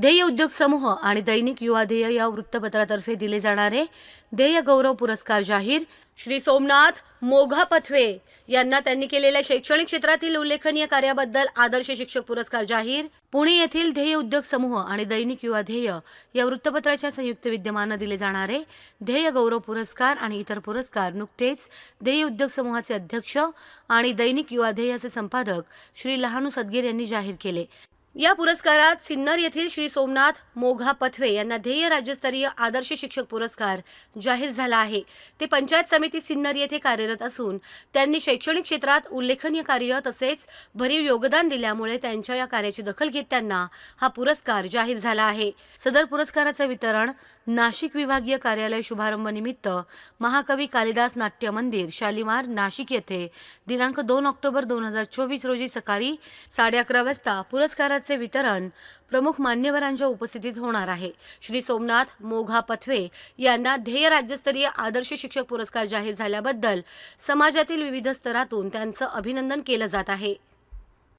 ध्येय उद्योग समूह आणि दैनिक युवा ध्येय या वृत्तपत्रातर्फे दिले जाणारे ध्येय गौरव पुरस्कार जाहीर श्री सोमनाथ मोघा पथवे यांना त्यांनी केलेल्या शैक्षणिक क्षेत्रातील उल्लेखनीय कार्याबद्दल आदर्श शिक्षक पुरस्कार जाहीर. पुणे येथील ध्येय उद्योग समूह आणि दैनिक युवा ध्येय या वृत्तपत्राच्या संयुक्त विद्यमानं दिले जाणारे ध्येय गौरव पुरस्कार आणि इतर पुरस्कार नुकतेच ध्येय उद्योग समूहाचे अध्यक्ष आणि दैनिक युवा ध्येयाचे संपादक श्री लहानू सदगीर यांनी जाहीर केले. या पुरस्कारात सिन्नर येथील श्री सोमनाथ मोघा पथवे यांना ध्येय राज्यस्तरीय आदर्श शिक्षक पुरस्कार जाहीर झाला आहे. ते पंचायत समिती सिन्नर येथे कार्यरत असून त्यांनी शैक्षणिक क्षेत्रात उल्लेखनीय कार्य तसेच भरीव योगदान दिल्यामुळे त्यांच्या या कार्याची दखल घेत त्यांना हा पुरस्कार जाहीर झाला आहे. सदर पुरस्काराचं वितरण नाशिक विभागीय कार्यालय शुभारंभ निमित्त महाकवी कालिदास नाट्य मंदिर शालिमार नाशिक येथे दिनांक दोन ऑक्टोबर दोन हजार चोवीस रोजी सकाळी साडे अकरा वाजता पुरस्काराचे वितरण प्रमुख मान्यवरांच्या उपस्थितीत होणार आहे. श्री सोमनाथ मोघा पथवे यांना ध्येय राज्यस्तरीय आदर्श शिक्षक पुरस्कार जाहीर झाल्याबद्दल समाजातील विविध स्तरातून त्यांचं अभिनंदन केलं जात आहे.